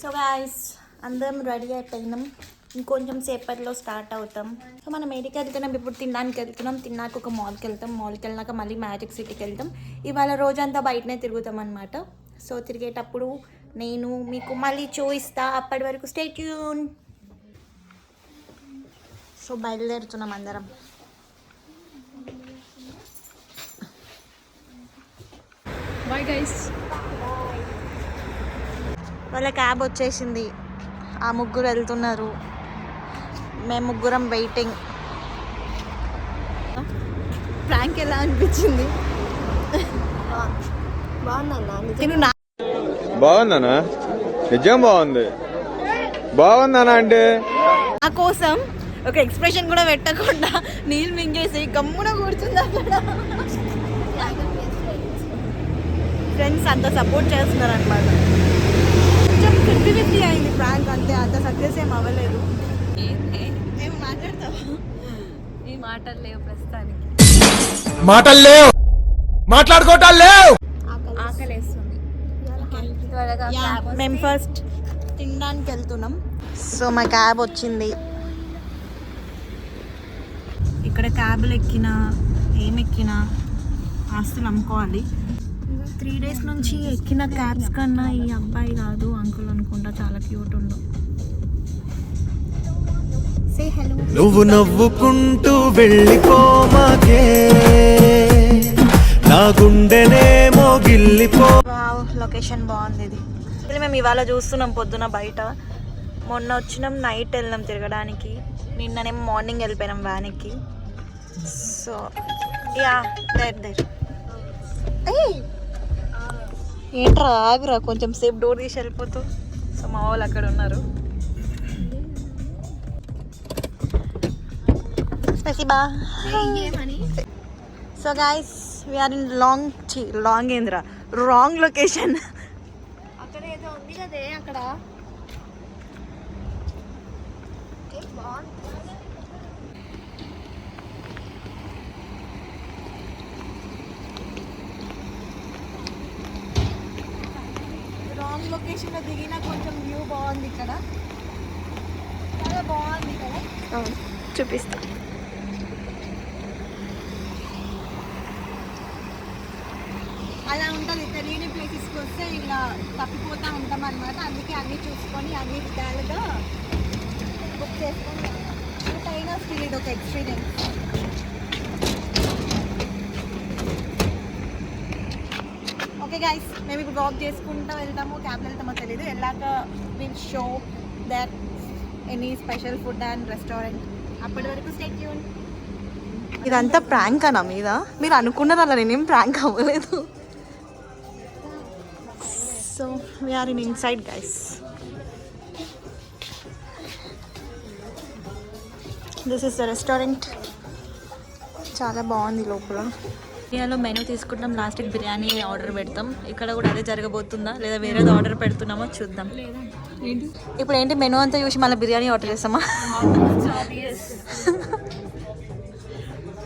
So guys అందరం ready అయిపోయినాం. ఇంకొంచెం సేపట్లో స్టార్ట్ అవుతాం. సో మనం ఏడికి వెళ్తున్నాం? ఇప్పుడు తినడానికి వెళ్తున్నాం. తిన్నాక ఒక మాల్కి వెళ్తాం. మాల్కి వెళ్ళినాక మళ్ళీ మ్యాజిక్ సిటీకి వెళ్తాం. ఇవాళ రోజంతా బయటనే తిరుగుతాం అనమాట సో తిరిగేటప్పుడు నేను మీకు మళ్ళీ చూపిస్తా. అప్పటి వరకు స్టే ట్యూన్ సో బయలుదేరుతున్నాం అందరం. బాయ్ గైస్ వాళ్ళ క్యాబ్ వచ్చేసింది. ఆ ముగ్గురు వెళ్తున్నారు. మేము ముగ్గురం వెయిటింగ్ ప్రాంక్ ఎలా అనిపించింది? నేను నా బాగుందనా నిజం బాగుంది. బాగుందనా అంటే? నా కోసం ఒక ఎక్స్ప్రెషన్ కూడా పెట్టకుండా నీళ్ళు మింగేసి గమ్మున కూర్చుంది అక్కడ. ఫ్రెండ్స్ అంత సపోర్ట్ చేస్తున్నారు అనమాట కొంచెం ఫిఫ్టీ ఫిఫ్టీ అయింది ప్రాంక్ అంతే అంత సక్సెస్ ఏం అవ్వలేదు. ఏం మాట్లాడతావా? ఈ మాటలు లేవు ప్రస్తుతానికి. మాటలు లేవు. మాట్లాడుకోవటాలు లేవు. ఆకలేస్తుంది. త్వరగా మేము ఫస్ట్ తినడానికి వెళ్తున్నాం. సో మా క్యాబ్ వచ్చింది. ఇక్కడ క్యాబ్లు ఎక్కినా ఏం ఎక్కినా ఆస్తులు అమ్ముకోవాలి. త్రీ డేస్ నుంచి ఎక్కిన క్యాబ్స్ కన్నా ఈ అబ్బాయి కాదు అంకుల్ అనుకుంటా చాలా క్యూట్ ఉండు. సే హలో నువ్వు నవ్వుకుంటూ వెళ్ళిపోమాకే. నా గుండెనేమో గిల్లిపో లొకేషన్ బాగుంది ఇది. మేము ఇవాళ చూస్తున్నాం పొద్దున బయట. మొన్న వచ్చినాం నైట్ వెళ్ళినాం తిరగడానికి. నిన్ననేమో మార్నింగ్ వెళ్ళిపోయినాం వ్యాన్కి సో యా దేర్ దేర్ ఏంట్రా ఆగురా కొంచెం సేపు డోర్ తీసి వెళ్ళిపోతూ. సో మా వాళ్ళు అక్కడ ఉన్నారు. So guys we're in long long ఏంద్రా? రాంగ్ లొకేషన్ అక్కడ ఏదో ఉంది కదే అక్కడ. రాంగ్ లొకేషన్లో దిగిన కొంచెం వ్యూ బాగుంది ఇక్కడ. చాలా బాగుంది కదా చూపిస్తా. అలా ఉంటుంది తెలియని ప్లేసెస్కి వస్తే ఇలా తప్పిపోతూ ఉంటాం అనమాట అందుకే అన్నీ చూసుకొని అన్ని విధాలుగా బుక్ చేసుకొని అయినా ఫీల్ ఇది ఒక ఎక్స్పీరియన్స్ ఓకే గైస్ మేము ఇప్పుడు వాక్ చేసుకుంటూ వెళ్తాము క్యాబ్లో వెళ్తామో తెలియదు వెళ్ళాక will show that any special food and restaurant అప్పటి వరకు స్టే ట్యూన్ ఇదంతా ప్రాంక్ అనా మీద? మీరు అనుకున్నారు అలా నేనేం ప్రాంక్ అవ్వలేదు. So we are in inside guys this is the restaurant చాలా బాగుంది లోపల. ఇండియాలో మెనూ తీసుకుంటాం లాస్ట్కి బిర్యానీ ఆర్డర్ పెడతాం. ఇక్కడ కూడా అదే జరగబోతుందా? లేదా వేరేది ఆర్డర్ పెడుతున్నామో? చూద్దాం. ఇప్పుడు ఏంటి మెనూ అంతా చూసి మళ్ళీ బిర్యానీ ఆర్డర్ చేస్తామా?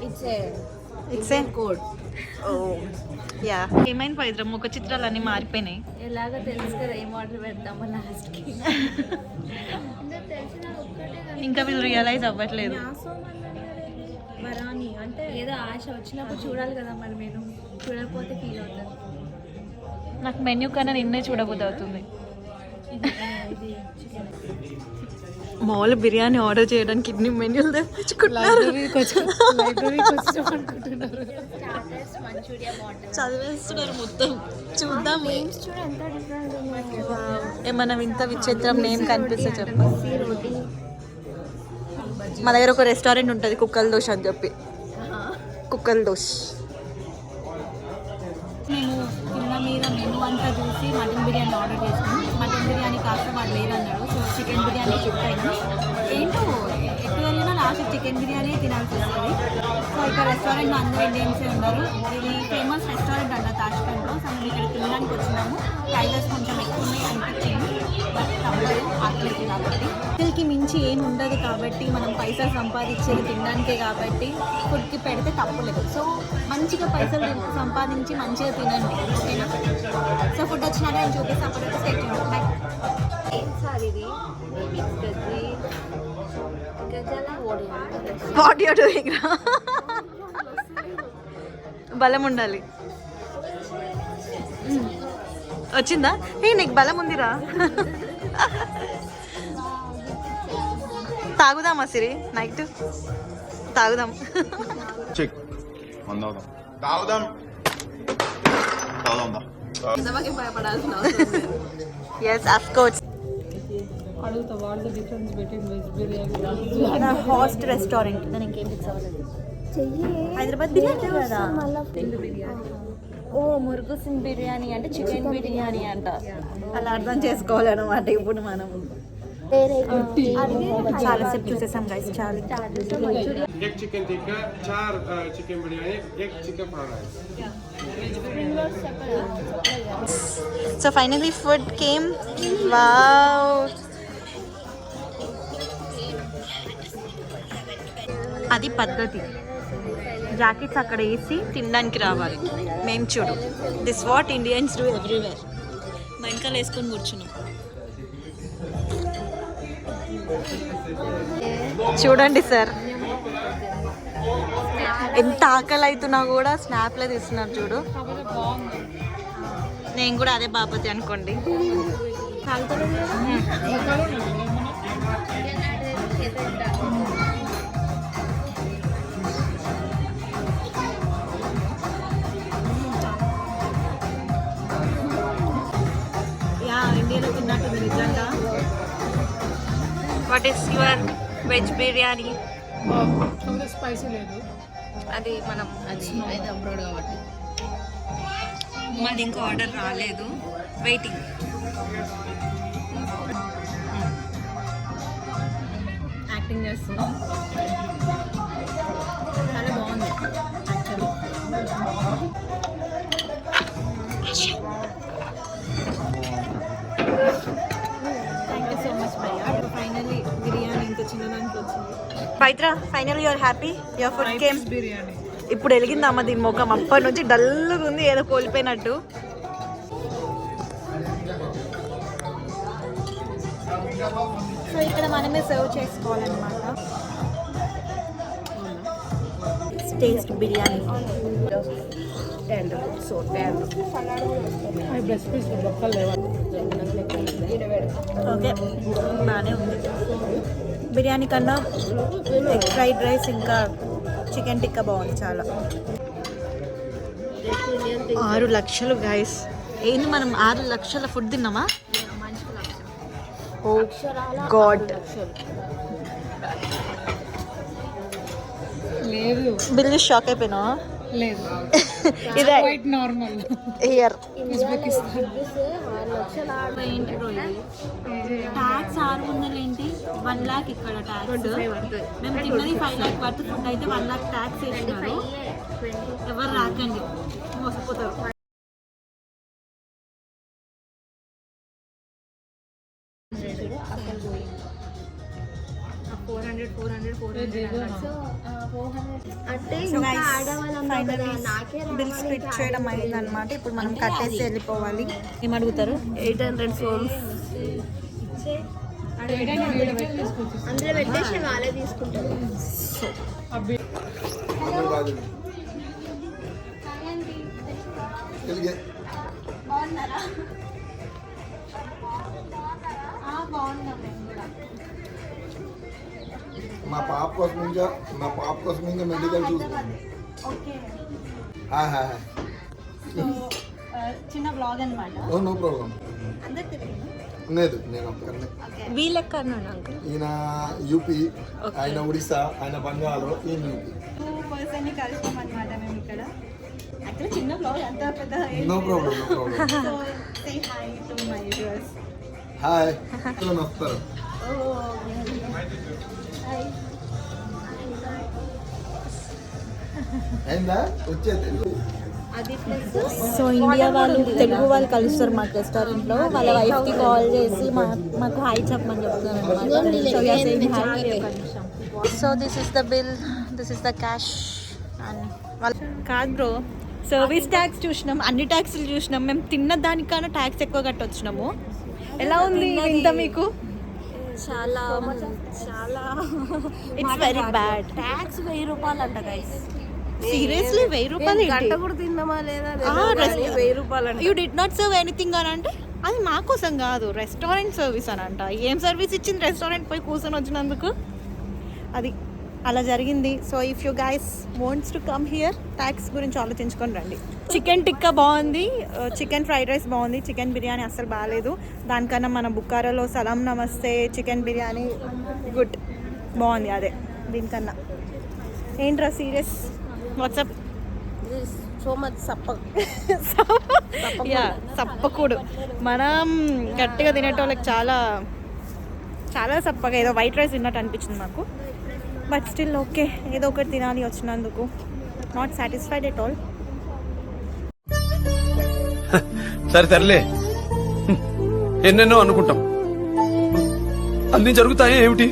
It's it's a code yeah ఏమైంది పవిత్ర? ముఖ చిత్రాలు అన్నీ మారిపోయినాయి. ఎలాగో తెలుసు కదా ఏం ఆర్డర్ పెడతామో లాస్ట్కి ఇంకా వీళ్ళు రియలైజ్ అవ్వట్లేదు. వరాని అంటే ఏదో ఆశ వచ్చినప్పుడు చూడాలి కదా మరి నేను చూడకపోతే ఫీల్ అవుతారు నాకు మెన్యూ కన్నా నిన్నే చూడబోద్దు అవుతుంది. మామూలు బిర్యానీ ఆర్డర్ చేయడానికి ఇన్ని మెన్యూలు తెప్పించుకుంటున్నారు. చదివేస్తున్నారు మొత్తం. చూద్దాం నేమ్స్ చూడ ఎంత డిఫరెంట్ ఏమన్నా వింత విచిత్రం నేమ్ కనిపిస్తే చెప్ప. లస్సీ రోటీ మా దగ్గర ఒక రెస్టారెంట్ ఉంటుంది కుక్కల దోశ అని చెప్పి. కుక్కల దోశ. మేము కింద మీద మెనూ అంతా చూసి మటన్ బిర్యానీ ఆర్డర్ చేసాం మటన్ బిర్యానీ కాస్త వాళ్ళు లేదన్నాడు. చికెన్ బిర్యానీ షిఫ్ట్ ఏంటో ఎప్పుడు వెళ్ళినా లాస్ట్ చికెన్ బిర్యానీ తినాల్సి వస్తుంది సో ఇక్కడ రెస్టారెంట్ అందరూ ఇండియన్సే ఉన్నారు. ఇది ఫేమస్ రెస్టారెంట్ అంట తాష్కండ్లో సో మేము ఇక్కడ తినడానికి వచ్చినాము. ప్రైజెస్ కొంచెం ఎక్కువ ఉన్నాయి అనిపించింది బట్ తప్పదు ఆకలికి కాబట్టి హోటల్కి మించి ఏం ఉండదు కాబట్టి మనం పైసలు సంపాదించేది తినడానికే కాబట్టి ఫుడ్కి పెడితే తప్పులేదు సో మంచిగా పైసలు సంపాదించి మంచిగా తినండి. ఓకేనా? సో ఫుడ్ వచ్చినాక నేను చూపిస్తాను అప్పటికి స్టేట్ బాయ్ ఇది? వాట్ యూ డూయింగ్ బలం ఉండాలి. వచ్చిందా? ఏ నీకు బలం ఉందిరా. తాగుదామా సిరి? నైట్ తాగుదాం. చెక్. వందవుదాం తాగుదాం. తాగుదాం. భయపడాల్సిన అవసరం లేదు yes of course host restaurant దాని ఇంకేం ఫిక్స్ అవ్వలేదు హైదరాబాద్ బిర్యానీ కదా ఓ మురుగుసిన్ బిర్యానీ అంటే చికెన్ బిర్యానీ అంట అలా అర్థం చేసుకోవాలన్నమాట ఇప్పుడు మనం చాలాసేపు చూసేసాం గైస్ చాలా एक चिकन टिक्का चार अ, चिकन बिरयानी एक chicken fried rice so finally food came అది పద్ధతి. జాకెట్స్ అక్కడ వేసి తినడానికి రావాలి. మేము చూడు. This what Indians do everywhere మా వెనకాల వేసుకొని కూర్చున్నాం. చూడండి సార్. ఎంత ఆకలి అవుతున్నా కూడా స్నాప్లే తీస్తున్నారు చూడు. నేను కూడా అదే బాపతి అనుకోండి. What is your veg biryani అది మనం మాది ఇంకా ఆర్డర్ రాలేదు. వెయిటింగ్ యాక్టింగ్ చేస్తున్నాం చాలా బాగుంది actually పైత్ర final your happy your food came biryani. ఇప్పుడు వెలిగిందమ్మ దీని ముఖం. అప్పటి నుంచి డల్గా ఉంది ఏదో కోల్పోయినట్టు. సో ఇక్కడ మనమే సర్వ్ చేసుకోవాలన్నమాట. టేస్ట్ బిర్యానీ. సో ఓకే బాగానే ఉంది. బిర్యానీ కన్నా ఎగ్ ఫ్రైడ్ రైస్ ఇంకా చికెన్ టిక్కా బాగుంది చాలా. ఆరు లక్షలు గైస్ ఏంది మనం ఆరు లక్షల ఫుడ్ తిన్నామా? ఓ గాడ్ లేదు. బిల్ షాక్ అయిపోయినా లేదు. ఇదే. నార్మల్ ఇయర్ ట్యాక్స్ ఆరు వందలు ఏంటి? వన్ లాక్ ఇక్కడ ట్యాక్స్ మేము తిన్నది ఫైవ్ లాక్ వర్త్ ఫుడ్ అయితే వన్ లాక్ ట్యాక్స్ వేసినారు ఎవరు రాకండి. మోసపోతారు. Four hundred four hundred four hundred అంటే సో ఇంకా గైస్ ఆడవాళ్ళం ఫైనల్లీ బిల్ స్ప్లిట్ చేయడం అయింది అనమాట ఇప్పుడు మనం కట్టేసి వెళ్ళిపోవాలి. ఏం అడుగుతారు. ఎయిట్ హండ్రెడ్ సోల్స్ అందులో పెట్టేసి వాళ్ళే తీసుకుంటారు. మా పాప కోసం ఇంకా మా పాప కోసం ఇంకా మెడికల్ చూస్తుంది okay. Hi hi hi. So చిన్న బ్లాగ్ అనమాట ఓ నో ప్రాబ్లం లేదు నేను ఒక్కరిని అంకుల్. ఈయన యూపీ ఆయన ఒడిస్సా ఆయన బంగాళం ఈయన యూపీ. టూ పర్సన్ని కలిసాం అనమాట మేము ఇక్కడ. యాక్చువల్లీ చిన్న బ్లాగ్ అంత పెద్ద no problem no problem so say hi to my viewers hi. So India వాళ్ళు తెలుగు వాళ్ళు కలుస్తారు మాకు రెస్టారెంట్లో. వాళ్ళ వైఫ్కి కాల్ చేసి మా మాకు హాయ్ చెప్పమని చెప్తున్నారు so this is the bill this is the cash and కాదు బ్రో సర్వీస్ ట్యాక్స్ చూసినాం అన్ని ట్యాక్స్లు చూసినాం. మేము తిన్న దానికన్నా ట్యాక్స్ ఎక్కువ కట్టొచ్చినాము. ఎలా ఉంది ఇంత మీకు? చాలా చాలా ఇట్స్ వెరీ బ్యాడ్ ట్యాక్స్ వెయ్యి రూపాయలు అంట గైస్ సీరియస్లీ వెయ్యి రూపాయలు గంట కూడా తిన్నామా లేదా? వెయ్యి రూపాయలు you did not serve anything అని అంటే అది మా కోసం కాదు రెస్టారెంట్ సర్వీస్ అని అంట. ఏం సర్వీస్ ఇచ్చింది రెస్టారెంట్ పోయి కూర్చొని వచ్చినందుకు? అది అలా జరిగింది. So if you guys wants to come here tax గురించి ఆలోచించుకొని రండి. చికెన్ టిక్కా బాగుంది. చికెన్ ఫ్రైడ్ రైస్ బాగుంది. చికెన్ బిర్యానీ అస్సలు బాగాలేదు దానికన్నా మన బుక్కారాలో సలాం నమస్తే చికెన్ బిర్యానీ గుడ్. బాగుంది అదే దీనికన్నా. ఏంట్రా serious? What's up so much సప్ప. యా సప్పకూడు. మనం గట్టిగా తినేటోళ్ళకి చాలా చాలా సప్పగా ఏదో వైట్ రైస్ తిన్నట్టు అనిపించింది మాకు. బట్ స్టిల్ ఓకే ఏదో ఒకటి తినాలి వచ్చినందుకు. నాట్ సాటిస్ఫైడ్ ఎట్ ఆల్ సరే సర్లే. ఎన్నెన్నో అనుకుంటాం. అన్ని జరుగుతాయి ఏమిటి?